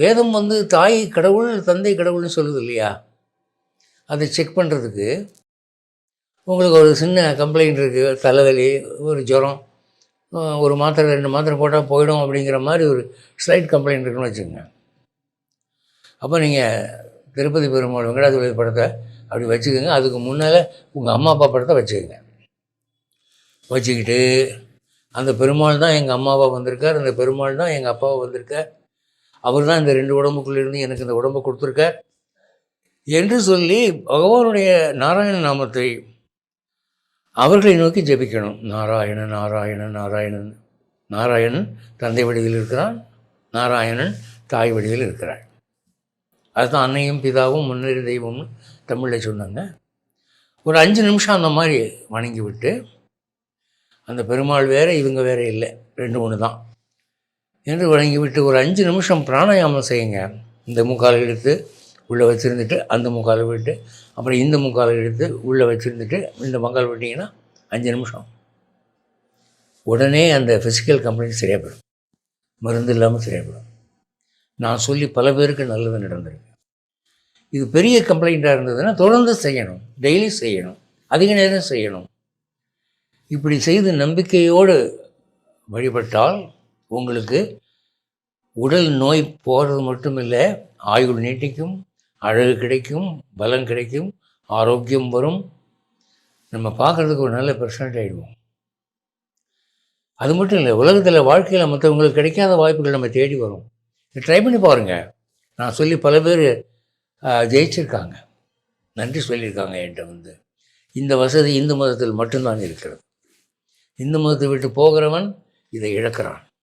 வேதம் வந்து தாய் கடவுள் தந்தை கடவுள்னு சொல்லுது இல்லையா? அதை செக் பண்ணுறதுக்கு உங்களுக்கு ஒரு சின்ன கம்ப்ளைண்ட் இருக்குது தலைவலி ஒரு ஜுரம் ஒரு மாத்திரை ரெண்டு மாத்திரை போட்டால் போயிடும் அப்படிங்கிற மாதிரி ஒரு ஸ்லைட் கம்ப்ளைண்ட் இருக்குன்னு வச்சுக்கோங்க. அப்போ நீங்கள் திருப்பதி பெருமாள் வெங்கடாஜலபதி படத்தை அப்படி வச்சுக்கோங்க. அதுக்கு முன்னால் உங்கள் அம்மா அப்பா படத்தை வச்சுக்கோங்க. வச்சுக்கிட்டு அந்த பெருமாள் தான் எங்கள் அம்மாவா வந்திருக்கார். அந்த பெருமாள் தான் எங்கள் அப்பாவை வந்திருக்கார். அவர் தான் இந்த ரெண்டு உடம்புக்குள்ளிருந்து எனக்கு இந்த உடம்பை கொடுத்துருக்கார் என்று சொல்லி பகவானுடைய நாராயண நாமத்தை அவர்களை நோக்கி ஜெபிக்கணும். நாராயணன் நாராயணன் நாராயணன் நாராயணன் தந்தை வடிவில் இருக்கிறான். நாராயணன் தாய் வடிவில் இருக்கிறாள். அதுதான் அன்னையும் பிதாவும் முன்னேறி தெய்வம்னு தமிழில் சொன்னாங்க. ஒரு அஞ்சு நிமிஷம் அந்த மாதிரி வணங்கி விட்டு அந்த பெருமாள் வேறு இவங்க வேறு இல்லை. ரெண்டு ஒன்று தான் என்று வழங்கிவிட்டு ஒரு அஞ்சு நிமிஷம் பிராணாயாமம் செய்யுங்க. இந்த முக்கால் எடுத்து உள்ளே வச்சுருந்துட்டு அந்த முக்கால் விட்டு அப்புறம் இந்த முக்கால் எடுத்து உள்ளே வச்சுருந்துட்டு இந்த முக்கால் விட்டிங்கன்னா அஞ்சு நிமிஷம். உடனே அந்த ஃபிசிக்கல் கம்ப்ளைண்ட் சரியாக போயிடும் மருந்து இல்லாமல் சரியாக போயிடும் நான் சொல்லி பல பேருக்கு நல்லது நடந்திருக்கு. இது பெரிய கம்ப்ளைண்ட்டாக இருந்ததுன்னா தொடர்ந்து செய்யணும். டெய்லி செய்யணும். அதிக நேரம் செய்யணும். இப்படி செய்து நம்பிக்கையோடு வழிபட்டால் உங்களுக்கு உடல் நோய் போகிறது மட்டும் இல்லை ஆயுள் நீட்டிக்கும் அழகு கிடைக்கும் பலம் கிடைக்கும் ஆரோக்கியம் வரும். நம்ம பார்க்குறதுக்கு ஒரு நல்ல பர்சனட் ஆகிடுவோம் அது மட்டும் இல்லை உலகத்தில் வாழ்க்கையில் மற்றவங்களுக்கு கிடைக்காத வாய்ப்புகள் நம்ம தேடி வரும். ட்ரை பண்ணி பாருங்கள் நான் சொல்லி பல பேர் ஜெயிச்சிருக்காங்க. நன்றி சொல்லியிருக்காங்க என்கிட்ட வந்து. இந்த வசதி இந்து மதத்தில் மட்டும்தான் இருக்கிறது. இந்து மதத்தை விட்டு போகிறவன் இதை இழக்கிறான்.